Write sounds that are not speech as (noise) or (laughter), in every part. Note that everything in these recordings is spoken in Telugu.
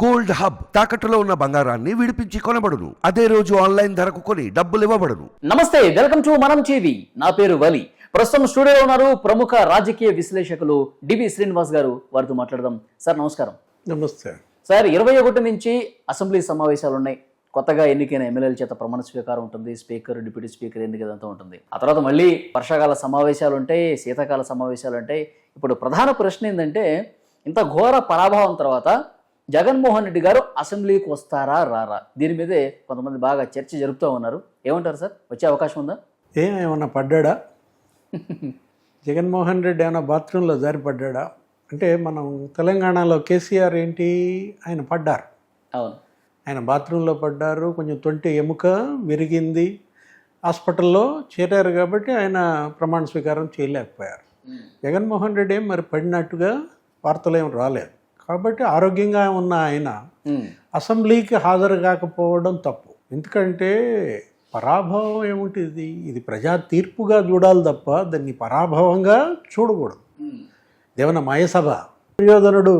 గోల్డ్ హబ్ తాకట్టులో ఉన్న బంగారాన్ని విడిపించి కొనబడును. అదే రోజు ఆన్లైన్ ధరకు కొని డబ్బులు ఇవ్వబడును. నమస్తే వెల్కమ్ టు మనం టీవీ. నా పేరు వలి. ప్రస్తుతం స్టూడియోలో ఉన్నారు ప్రముఖ రాజకీయ విశ్లేషకులు డివి శ్రీనివాస్ గారు. వారితో మాట్లాడదాం. సార్ నమస్కారం. నమస్తే. సార్ ఇరవై ఒకటి నుంచి అసెంబ్లీ సమావేశాలు ఉన్నాయి. కొత్తగా ఎన్నికైన ఎమ్మెల్యేల చేత ప్రమాణ స్వీకారం ఉంటుంది. స్పీకర్ డిప్యూటీ స్పీకర్ ఎన్నిక ఇదంతా ఉంటుంది. ఆ తర్వాత మళ్ళీ వర్షాకాల సమావేశాలు ఉంటాయి శీతాకాల సమావేశాలు ఉంటాయి. ఇప్పుడు ప్రధాన ప్రశ్న ఏంటంటే ఇంత ఘోర పరాభవం తర్వాత జగన్మోహన్ రెడ్డి గారు అసెంబ్లీకి వస్తారా రారా? దీని మీదే కొంతమంది బాగా చర్చ జరుపుతూ ఉన్నారు. ఏమంటారు సార్? వచ్చే అవకాశం ఉందా? ఏం ఏమన్నా పడ్డాడా? (laughs) జగన్మోహన్ రెడ్డి ఏమైనా బాత్రూంలో జారి పడ్డాడా? అంటే మనం తెలంగాణలో కేసీఆర్ ఏంటి? ఆయన పడ్డారు. అవును. ఆయన బాత్రూంలో పడ్డారు కొంచెం తొంటి ఎముక విరిగింది. హాస్పిటల్లో చేరారు కాబట్టి ఆయన ప్రమాణ స్వీకారం చేయలేకపోయారు. జగన్మోహన్ రెడ్డి ఏం మరి పడినట్టుగా వార్తలు ఏం రాలేదు. కాబట్టి ఆరోగ్యంగా ఉన్న ఆయన. అసెంబ్లీకి హాజరు కాకపోవడం తప్పు. ఎందుకంటే పరాభవం ఏముంటుంది? ఇది ప్రజా తీర్పుగా చూడాలి తప్ప దాన్ని పరాభవంగా చూడకూడదు. దేవన మయసభ? దుర్యోధనుడు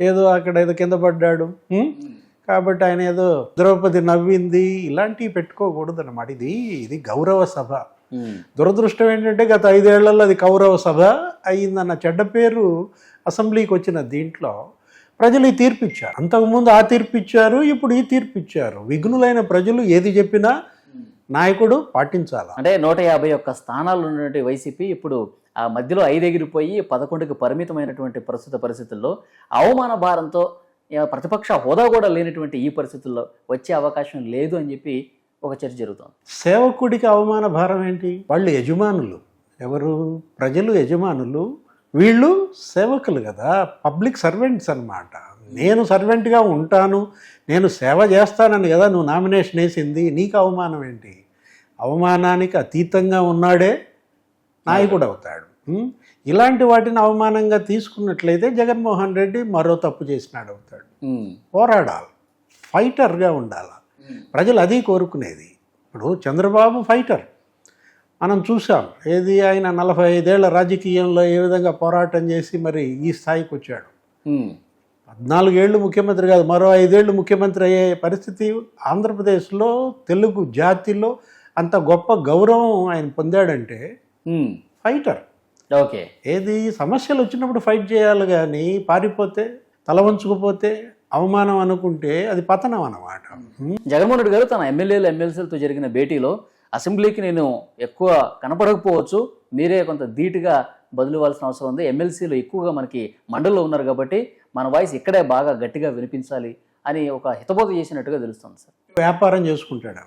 ఏదో అక్కడ ఏదో కింద పడ్డాడు? కాబట్టి ఆయన ఏదో ద్రౌపది నవ్వింది. ఇలాంటివి పెట్టుకోకూడదు అనమాట ఇది ఇది గౌరవ సభ. దురదృష్టం ఏంటంటే గత ఐదేళ్ళలో అది కౌరవ సభ అయ్యిందన్న చెడ్డ పేరు అసెంబ్లీకి వచ్చిన దీంట్లో ప్రజలు ఈ తీర్పు ఇచ్చారు అంతకుముందు ఆ తీర్పు ఇచ్చారు ఇప్పుడు ఈ తీర్పు ఇచ్చారు విఘ్నులైన ప్రజలు ఏది చెప్పినా నాయకుడు పాటించాలి? అంటే నూట యాభై ఒక్క స్థానాలు ఉన్నటువంటి వైసీపీ ఇప్పుడు ఆ మధ్యలో ఐదెగిరిపోయి పదకొండుకి పరిమితమైనటువంటి ప్రస్తుత పరిస్థితుల్లో అవమాన భారంతో ప్రతిపక్ష హోదా కూడా లేనటువంటి ఈ పరిస్థితుల్లో వచ్చే అవకాశం లేదు అని చెప్పి ఒక చర్చ జరుగుతోంది. సేవకుడికి అవమాన భారం ఏంటి? వాళ్ళు యజమానులు. ఎవరు? ప్రజలు యజమానులు. వీళ్ళు సేవకులు కదా పబ్లిక్ సర్వెంట్స్ అన్నమాట. నేను సర్వెంట్గా ఉంటాను నేను సేవ చేస్తానని కదా నువ్వు నామినేషన్ వేసింది నీకు అవమానం ఏంటి? అవమానానికి అతీతంగా ఉన్నాడే నాయకుడు అవుతాడు? ఇలాంటి వాటిని అవమానంగా తీసుకున్నట్లయితే జగన్మోహన్ రెడ్డి మరో తప్పు చేసినాడు అవుతాడు. పోరాడాలి ఫైటర్గా ఉండాలి. ప్రజలు అది కోరుకునేది. ఇప్పుడు చంద్రబాబు ఫైటర్. మనం చూసాం ఏది ఆయన నలభై ఐదేళ్ళ రాజకీయంలో ఏ విధంగా పోరాటం చేసి మరి ఈ స్థాయికి వచ్చాడు. పద్నాలుగేళ్ళు ముఖ్యమంత్రి కాదు మరో ఐదేళ్ళు ముఖ్యమంత్రి అయ్యే పరిస్థితి ఆంధ్రప్రదేశ్లో తెలుగు జాతిలో అంత గొప్ప గౌరవం ఆయన పొందాడంటే. ఫైటర్ ఓకే ఏది సమస్యలు వచ్చినప్పుడు ఫైట్ చేయాలి కానీ పారిపోతే తల వంచుకుపోతే అవమానం అనుకుంటే అది పతనం అన్నమాట. జగన్మోహన్ రెడ్డి గారు తన ఎమ్మెల్యేలు ఎమ్మెల్సీలతో జరిగిన భేటీలో అసెంబ్లీకి నేను ఎక్కువ కనపడకపోవచ్చు. మీరే కొంత ధీటుగా బదులు ఇవ్వాల్సిన అవసరం ఉంది. ఎమ్మెల్సీలు ఎక్కువగా మనకి మండలిలో ఉన్నారు కాబట్టి మన వాయిస్ ఇక్కడే బాగా గట్టిగా వినిపించాలి అని ఒక హితబోధ చేసినట్టుగా తెలుస్తుంది సార్. వ్యాపారం చేసుకుంటాడు.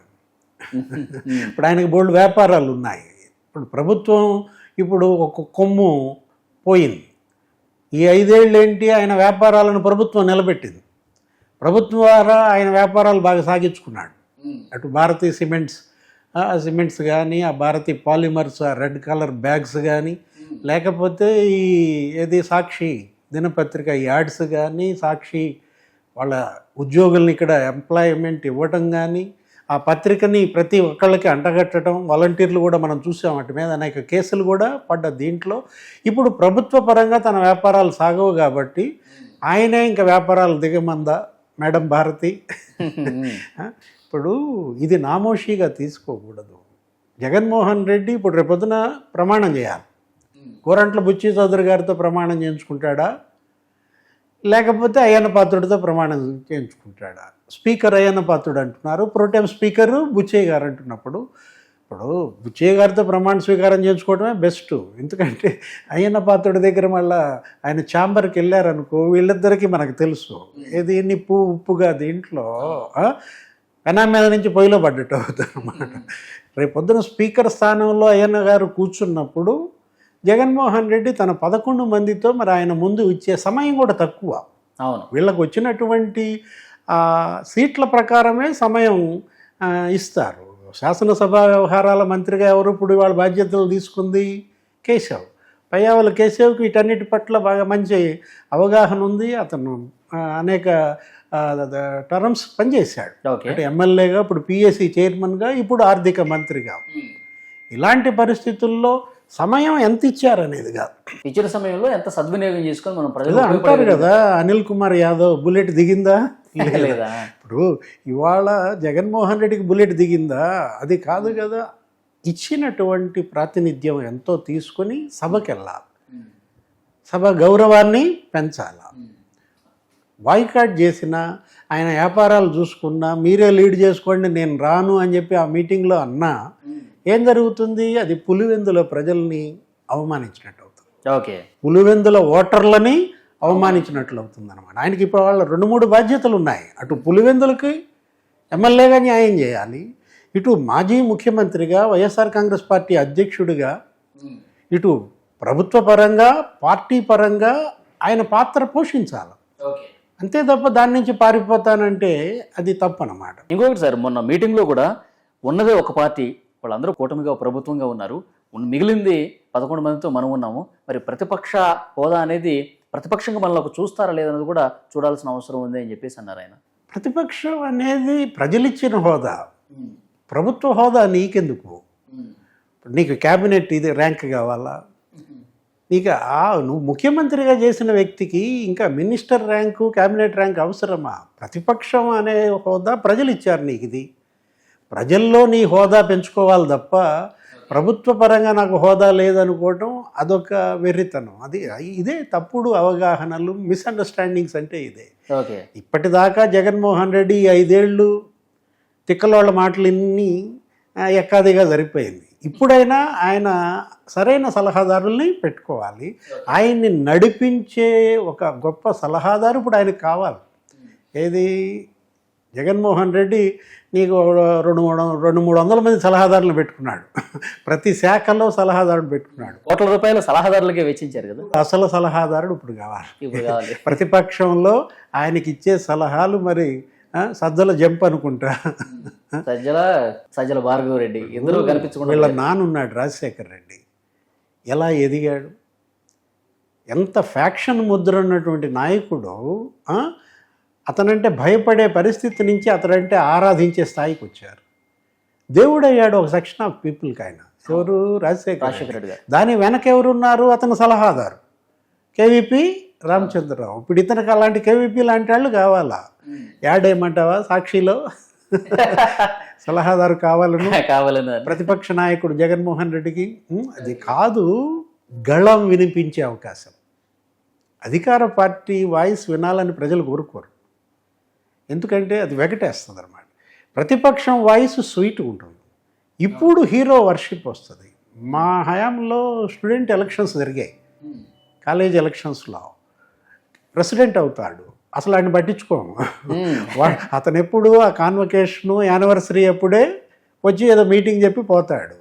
(laughs) ఇప్పుడు ఆయనకి బోల్డ్ వ్యాపారాలు ఉన్నాయి. ఇప్పుడు ప్రభుత్వం ఇప్పుడు ఒక కొమ్ము పోయింది. ఈ ఐదేళ్ళు ఏంటి ఆయన వ్యాపారాలను ప్రభుత్వం నిలబెట్టింది. ప్రభుత్వం ద్వారా ఆయన వ్యాపారాలు బాగా సాగించుకున్నాడు. అటు భారతీయ సిమెంట్స్ ఆ సిమెంట్స్ కానీ ఆ భారతీయ పాలిమర్స్ ఆ రెడ్ కలర్ బ్యాగ్స్ కానీ లేకపోతే ఈ ఏది సాక్షి దినపత్రిక యాడ్స్ కానీ సాక్షి వాళ్ళ ఉద్యోగుల్ని ఇక్కడ ఎంప్లాయ్మెంట్ ఇవ్వటం కానీ ఆ పత్రికని ప్రతి ఒక్కళ్ళకి అంటగట్టడం వాలంటీర్లు కూడా మనం చూసాం వాటి మీద అనేక కేసులు కూడా పడ్డ దీంట్లో. ఇప్పుడు ప్రభుత్వ పరంగా తన వ్యాపారాలు సాగవు కాబట్టి ఆయనే ఇంకా వ్యాపారాలు దిగమందా మేడం భారతి? (laughs) ఇప్పుడు ఇది నామోషిగా తీసుకోకూడదు. జగన్మోహన్ రెడ్డి ఇప్పుడు రేపొద్దున ప్రమాణం చేయాలి. కోరంట్ల బుచ్చి చౌదరి గారితో ప్రమాణం చేయించుకుంటాడా? లేకపోతే అయ్యన్న పాత్రుడితో ప్రమాణం చేయించుకుంటాడా? స్పీకర్ అయ్యన్న పాత్రుడు అంటున్నారు. ప్రోటెం స్పీకరు బుచ్చయ్య గారు అంటున్నప్పుడు ఇప్పుడు బుచ్చయ్య గారితో ప్రమాణ స్వీకారం చేయించుకోవడమే బెస్ట్. ఎందుకంటే అయ్యన్న పాత్రుడి దగ్గర మళ్ళా ఆయన ఛాంబర్కి వెళ్ళారనుకో వీళ్ళిద్దరికీ మనకు తెలుసు. ఏది? నిప్పు ఉప్పుగా దీంట్లో పెనం మీద నుంచి పొయ్యిలో పడ్డట్టు అవుతుంది అనమాట రేపు పొద్దున స్పీకర్ స్థానంలో అయ్యన్న గారు కూర్చున్నప్పుడు జగన్మోహన్ రెడ్డి తన పదకొండు మందితో మరి ఆయన ముందు ఇచ్చే సమయం కూడా తక్కువ. అవును. వీళ్ళకు వచ్చినటువంటి సీట్ల ప్రకారమే సమయం ఇస్తారు. శాసనసభ వ్యవహారాల మంత్రిగా ఎవరు? ఇప్పుడు వాళ్ళ బాధ్యతలు తీసుకుంది కేశవ్. పయ్యావుల కేశవ్కి వీటన్నిటి పట్ల బాగా మంచి అవగాహన ఉంది. అతను అనేక టర్మ్స్ పనిచేశాడు. అంటే ఎమ్మెల్యేగా ఇప్పుడు పిఎస్సి చైర్మన్గా ఇప్పుడు ఆర్థిక మంత్రిగా. ఇలాంటి పరిస్థితుల్లో సమయం ఎంత ఇచ్చారనేది కాదు. ఇచ్చిన సమయంలో ఎంత సద్వినియోగం చేసుకొని మనం ప్రజలు అంటారు కదా అనిల్ కుమార్ యాదవ్ బుల్లెట్ దిగిందా? (laughs) లేదా. ఇప్పుడు ఇవాళ జగన్మోహన్ రెడ్డికి బుల్లెట్ దిగిందా? అది కాదు కదా. ఇచ్చినటువంటి ప్రాతినిధ్యం ఎంతో తీసుకొని సభకి వెళ్ళాలి సభ గౌరవాన్ని పెంచాలి. బాయ్కాట్ చేసిన ఆయన వ్యాపారాలు చూసుకున్నా మీరే లీడ్ చేసుకోండి నేను రాను అని చెప్పి ఆ మీటింగ్లో అన్నా ఏం జరుగుతుంది? అది పులివెందుల ప్రజల్ని అవమానించినట్టు అవుతుంది. ఓకే. పులివెందుల ఓటర్లని అవమానించినట్లు అవుతుంది అనమాట ఆయనకి ఇప్పుడు వాళ్ళ రెండు మూడు బాధ్యతలు ఉన్నాయి. అటు పులివెందులకి ఎమ్మెల్యేగా న్యాయం చేయాలి ఇటు మాజీ ముఖ్యమంత్రిగా వైఎస్ఆర్ కాంగ్రెస్ పార్టీ అధ్యక్షుడిగా ఇటు ప్రభుత్వ పరంగా పార్టీ పరంగా ఆయన పాత్ర పోషించాలి. అంతే తప్ప దాని నుంచి పారిపోతానంటే అది తప్పు అన్నమాట ఇంకొకటి సార్ మొన్న మీటింగ్లో కూడా ఉన్నదే ఒక పార్టీ వాళ్ళందరూ కూటమిగా ప్రభుత్వంగా ఉన్నారు. ఉన్న- మిగిలింది పదకొండు మందితో మనం ఉన్నాము. మరి ప్రతిపక్ష హోదా అనేది ప్రతిపక్షంగా మనలో ఒక చూస్తారా లేదన్నది కూడా చూడాల్సిన అవసరం ఉంది అని చెప్పేసి అన్నారు ఆయన. ప్రతిపక్షం అనేది ప్రజలిచ్చిన హోదా. ప్రభుత్వ హోదా నీకెందుకు? నీకు క్యాబినెట్ ఇది ర్యాంక్ కావాలా? నీకు ఆ నువ్వు ముఖ్యమంత్రిగా చేసిన వ్యక్తికి ఇంకా మినిస్టర్ ర్యాంకు క్యాబినెట్ ర్యాంక్ అవసరమా? ప్రతిపక్షం అనే హోదా ప్రజలు ఇచ్చారు నీకు ఇది. ప్రజల్లో నీ హోదా పెంచుకోవాలి తప్ప ప్రభుత్వ పరంగా నాకు హోదా లేదనుకోవటం అదొక వెర్రితనం. అది ఇదే తప్పుడు అవగాహనలు మిస్అండర్స్టాండింగ్స్ అంటే ఇదే. ఓకే. ఇప్పటిదాకా జగన్మోహన్ రెడ్డి ఐదేళ్ళు తిక్కలోళ్ళ మాటలు ఇన్ని ఆ, ఎక్కాదిగా సరిపోయింది ఇప్పుడైనా ఆయన సరైన సలహాదారుల్ని పెట్టుకోవాలి. ఆయన్ని నడిపించే ఒక గొప్ప సలహాదారు ఇప్పుడు ఆయనకు కావాలి. ఏది? జగన్మోహన్ రెడ్డి నీకు రెండు మూడు రెండు మూడు వందల మంది సలహాదారులు పెట్టుకున్నాడు. ప్రతి శాఖలో సలహాదారుడు పెట్టుకున్నాడు. కోట్ల రూపాయలు సలహాదారులకే వెచ్చించారు కదా? అసలు సలహాదారుడు ఇప్పుడు కావాలి. ప్రతిపక్షంలో ఆయనకి ఇచ్చే సలహాలు మరి సజ్జల జంప్ అనుకుంటా. సజ్జల సజ్జల భార్గవ రెడ్డి. ఇద్దరు వీళ్ళ కనిపించకుండా నానున్నాడు రాజశేఖర్ రెడ్డి. ఎలా ఎదిగాడు? ఎంత ఫ్యాక్షన్ ముద్ర ఉన్నటువంటి నాయకుడు ఆ, అతనంటే భయపడే పరిస్థితి నుంచి అతనంటే ఆరాధించే స్థాయికి వచ్చారు. దేవుడయ్యాడు ఒక సెక్షన్ ఆఫ్ పీపుల్కి ఆయన. ఎవరు? రాజశేఖర్ రాజశేఖర రెడ్డి. దాని వెనక ఎవరున్నారు? అతను సలహాదారు. కేవీపీ రామచంద్రరావు. ఇప్పుడు ఇతనికి అలాంటి కేవీపీ లాంటి వాళ్ళు కావాలా? యాడ్ ఏమంటావా సాక్షిలో? (laughs) సలహాదారు కావాలను? (laughs) కావాలని. ప్రతిపక్ష నాయకుడు జగన్మోహన్ రెడ్డికి అది కాదు గళం వినిపించే అవకాశం. అధికార పార్టీ వాయిస్ వినాలని ప్రజలు కోరుకోరు. ఎందుకంటే అది వెగటేస్తుంది అనమాట ప్రతిపక్షం వాయిస్ స్వీట్ ఉంటుంది. ఇప్పుడు హీరో వర్షిప్ వస్తుంది. మా హయాంలో స్టూడెంట్ ఎలక్షన్స్ జరిగాయి. కాలేజ్ ఎలక్షన్స్లో. ప్రెసిడెంట్ అవుతాడు. అసలు ఆయన పట్టించుకోము. అతను ఎప్పుడు ఆ కాన్వకేషను యానివర్సరీ అప్పుడే వచ్చి ఏదో మీటింగ్ చెప్పి పోతాడు.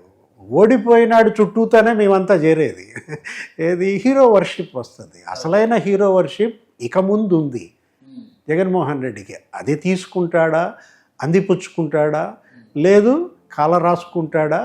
ఓడిపోయినాడు చుట్టూతోనే మేమంతా చేరేది. ఏది? హీరో వర్షిప్ వస్తుంది. అసలైన హీరో వర్షిప్ ఇక ముందు ఉంది జగన్మోహన్ రెడ్డికి. అది తీసుకుంటాడా? అందిపుచ్చుకుంటాడా? లేదు కాల రాసుకుంటాడా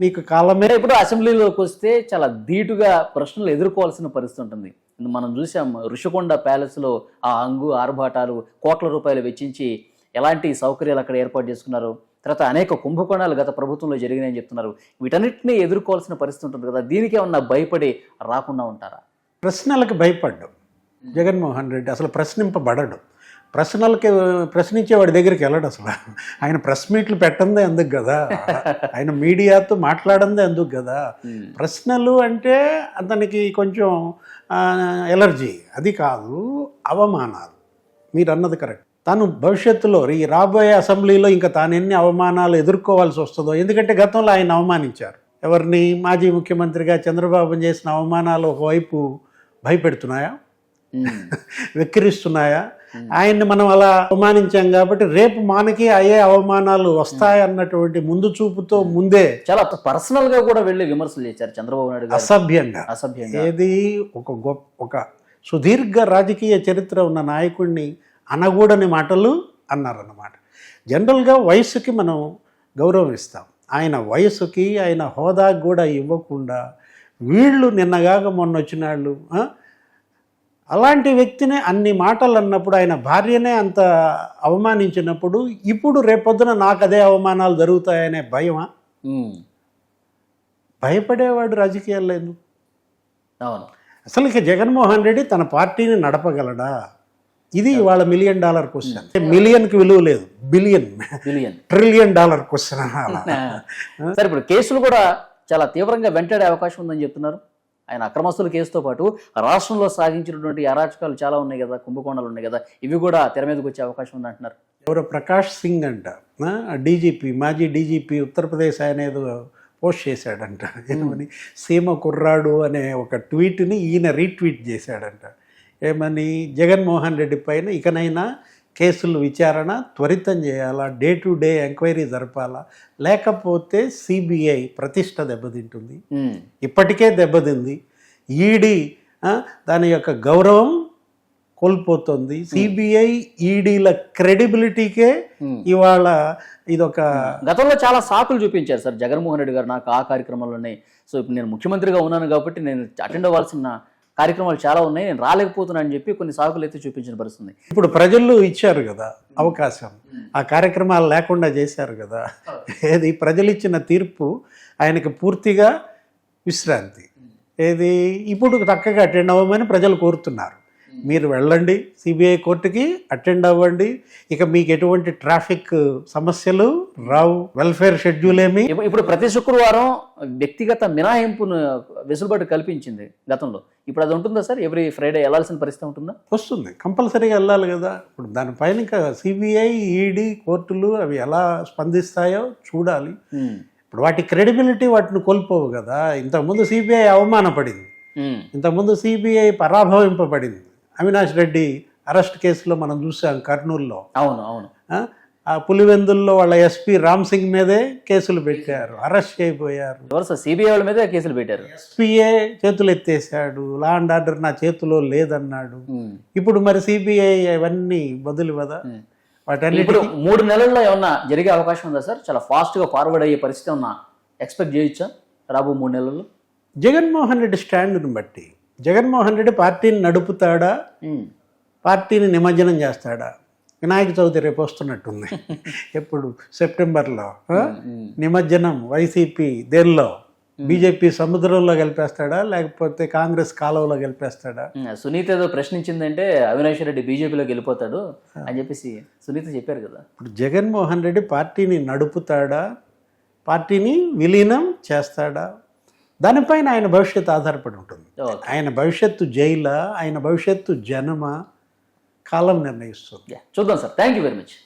నీకు కాలమే ఇప్పుడు అసెంబ్లీలోకి వస్తే చాలా ధీటుగా ప్రశ్నలు ఎదుర్కోవాల్సిన పరిస్థితి ఉంటుంది. మనం చూసాం ఋషికొండ ప్యాలెస్లో ఆ అంగు ఆర్భాటాలు కోట్ల రూపాయలు వెచ్చించి ఎలాంటి సౌకర్యాలు అక్కడ ఏర్పాటు చేసుకున్నారు? తర్వాత అనేక కుంభకోణాలు గత ప్రభుత్వంలో జరిగినాయని చెప్తున్నారు. వీటన్నిటిని ఎదుర్కోవాల్సిన పరిస్థితి ఉంటుంది కదా దీనికి ఏమన్నా భయపడి రాకుండా ఉంటారా? ప్రశ్నలకు భయపడ్డం. జగన్మోహన్ రెడ్డి అసలు ప్రశ్నింపబడడు. ప్రశ్నలకి ప్రశ్నించేవాడి దగ్గరికి వెళ్ళడు అసలు. ఆయన ప్రెస్ మీట్లు పెట్టందే ఎందుకు కదా. ఆయన మీడియాతో మాట్లాడందే ఎందుకు కదా. ప్రశ్నలు అంటే అతనికి కొంచెం ఎలర్జీ. అది కాదు అవమానాలు. మీరు అన్నది కరెక్ట్. తను భవిష్యత్తులో ఈ రాబోయే అసెంబ్లీలో ఇంకా తాను ఎన్ని అవమానాలు ఎదుర్కోవాల్సి వస్తుందో ఎందుకంటే గతంలో ఆయన అవమానించారు. ఎవరిని? మాజీ ముఖ్యమంత్రిగా చంద్రబాబు చేసిన అవమానాలు ఒకవైపు భయపెడుతున్నాయా. వెక్కిరిస్తున్నాయా? ఆయన్ని మనం అలా అవమానించాం కాబట్టి రేపు మనకి అయ్యే అవమానాలు వస్తాయన్నటువంటి ముందు చూపుతో ముందే చాలా పర్సనల్గా కూడా వెళ్ళి విమర్శలు చేశారు చంద్రబాబు నాయుడు అసభ్యంగా. అసభ్యంగా. ఏది ఒక గొప్ప ఒక సుదీర్ఘ రాజకీయ చరిత్ర ఉన్న నాయకుడిని అనగూడని మాటలు అన్నారన్నమాట. జనరల్గా వయసుకి మనం గౌరవం ఇస్తాం ఆయన వయసుకి ఆయన హోదాకు కూడా ఇవ్వకుండా వీళ్ళు నిన్నగాక మొన్న వచ్చిన వాళ్ళు? అలాంటి వ్యక్తినే అన్ని మాటలు అన్నప్పుడు ఆయన భార్యనే అంత అవమానించినప్పుడు ఇప్పుడు రేపొద్దున నాకు అదే అవమానాలు జరుగుతాయనే భయమా. భయపడేవాడు రాజకీయాల్లో ఎందుకు? అవును. అసలు ఇక జగన్మోహన్ రెడ్డి తన పార్టీని నడపగలడా? ఇది ఇవాళ మిలియన్ డాలర్ క్వశ్చన్ మిలియన్కి విలువ లేదు. Billion billion trillion dollar question సరే ఇప్పుడు కేసులు కూడా చాలా తీవ్రంగా వెంటాడే అవకాశం ఉందని చెప్తున్నారు. ఆయన అక్రమస్తుల కేసుతో పాటు రాష్ట్రంలో సాగించినటువంటి అరాచకాలు చాలా ఉన్నాయి కదా కుంభకోణాలు ఉన్నాయి కదా ఇవి కూడా తెర మీదకి వచ్చే అవకాశం ఉంది అంటున్నారు. ఎవరో ప్రకాష్ సింగ్ అంట డీజీపీ మాజీ డీజీపీ ఉత్తరప్రదేశ్ ఆయన ఏదో పోస్ట్ చేశాడంట ఏమని సీమ కుర్రాడు అనే ఒక ట్వీట్ని ఈయన రీట్వీట్ చేశాడంట ఏమని జగన్మోహన్ రెడ్డి పైన ఇకనైనా కేసులు విచారణ త్వరితం చేయాలా? డే టు డే ఎంక్వైరీ జరపాలా? లేకపోతే సిబిఐ ప్రతిష్ట దెబ్బతింటుంది. ఇప్పటికే దెబ్బతింది. ఈడీ దాని యొక్క గౌరవం కోల్పోతుంది. సిబిఐ ఈడీల క్రెడిబిలిటీకే ఇవాళ ఇదొక గతంలో చాలా సాకులు చూపించారు సార్. జగన్మోహన్ రెడ్డి గారు నాకు ఆ కార్యక్రమాల్లోనే సో ఇప్పుడు నేను ముఖ్యమంత్రిగా ఉన్నాను కాబట్టి నేను అటెండ్ అవ్వాల్సిన కార్యక్రమాలు చాలా ఉన్నాయి నేను రాలేకపోతున్నాను అని చెప్పి కొన్ని సాకులు అయితే చూపించిన పరిస్థితుంది. ఇప్పుడు ప్రజలు ఇచ్చారు కదా అవకాశం. ఆ కార్యక్రమాలు లేకుండా చేశారు కదా. ఏది? ప్రజలు ఇచ్చిన తీర్పు ఆయనకి పూర్తిగా విశ్రాంతి. ఏది? ఇప్పుడు చక్కగా అటెండ్ అవ్వమని ప్రజలు కోరుతున్నారు. మీరు వెళ్ళండి. సిబిఐ కోర్టుకి అటెండ్ అవ్వండి. ఇక మీకు ఎటువంటి ట్రాఫిక్ సమస్యలు రావు. వెల్ఫేర్ షెడ్యూల్ ఏమి? ఇప్పుడు ప్రతి శుక్రవారం వ్యక్తిగత మినహాయింపును వెసులుబాటు కల్పించింది గతంలో. ఇప్పుడు అది ఉంటుందా సార్? ఎవ్రీ ఫ్రైడే వెళ్ళాల్సిన పరిస్థితి ఉంటుందా? వస్తుంది. కంపల్సరీగా వెళ్ళాలి కదా. ఇప్పుడు దానిపైన ఇంకా సిబిఐ ఈడీ కోర్టులు అవి ఎలా స్పందిస్తాయో చూడాలి. ఇప్పుడు వాటి క్రెడిబిలిటీ వాటిని కోల్పోవు కదా. ఇంతకుముందు సిబిఐ అవమానపడింది. ఇంతకుముందు సిబిఐ పరాభవింపబడింది. అవినాష్ రెడ్డి అరెస్ట్ కేసులో మనం చూసాం కర్నూలులో. అవును అవును. ఆ? పులివెందుల్లో వాళ్ళ ఎస్పీ రామ్ సింగ్ మీదే కేసులు పెట్టారు. అరెస్ట్ సార్ సిబిఐ వాళ్ళ మీద కేసులు పెట్టారు. ఎస్పీఏ చేతులు ఎత్తేసాడు లా అండ్ ఆర్డర్ నా చేతిలో లేదన్నాడు. ఇప్పుడు మరి సిబిఐ అవన్నీ బదులు కదా ఉమ్. వాటన్నిటి ఇప్పుడు మూడు నెలల్లో ఏమన్నా జరిగే అవకాశం ఉందా సార్? చాలా ఫాస్ట్గా ఫార్వర్డ్ అయ్యే పరిస్థితి ఉన్నా ఎక్స్పెక్ట్ చేయొచ్చా? రాబో మూడు నెలల్లో? జగన్మోహన్ రెడ్డి స్టాండ్ని బట్టి జగన్మోహన్ రెడ్డి పార్టీని నడుపుతాడా. పార్టీని నిమజ్జనం చేస్తాడా? వినాయక చవితి రేపు వస్తున్నట్టుంది. (laughs) ఎప్పుడు? సెప్టెంబర్లో? నిమజ్జనం వైసీపీ దేనిలో? బీజేపీ సముద్రంలో గెలిపేస్తాడా? లేకపోతే కాంగ్రెస్ కాలువలో గెలిపేస్తాడా? సునీత ఏదో ప్రశ్నించిందంటే అవినాష్ రెడ్డి బీజేపీలోకి వెళ్ళిపోతాడు అని చెప్పేసి సునీత చెప్పారు కదా. ఇప్పుడు జగన్మోహన్ రెడ్డి పార్టీని నడుపుతాడా? పార్టీని విలీనం చేస్తాడా? దానిపైన ఆయన భవిష్యత్తు ఆధారపడి ఉంటుంది. ఆయన భవిష్యత్తు జైలా ఆయన భవిష్యత్తు జనమ కాలం నిర్ణయిస్తుంది. చూద్దాం sir. Thank you very much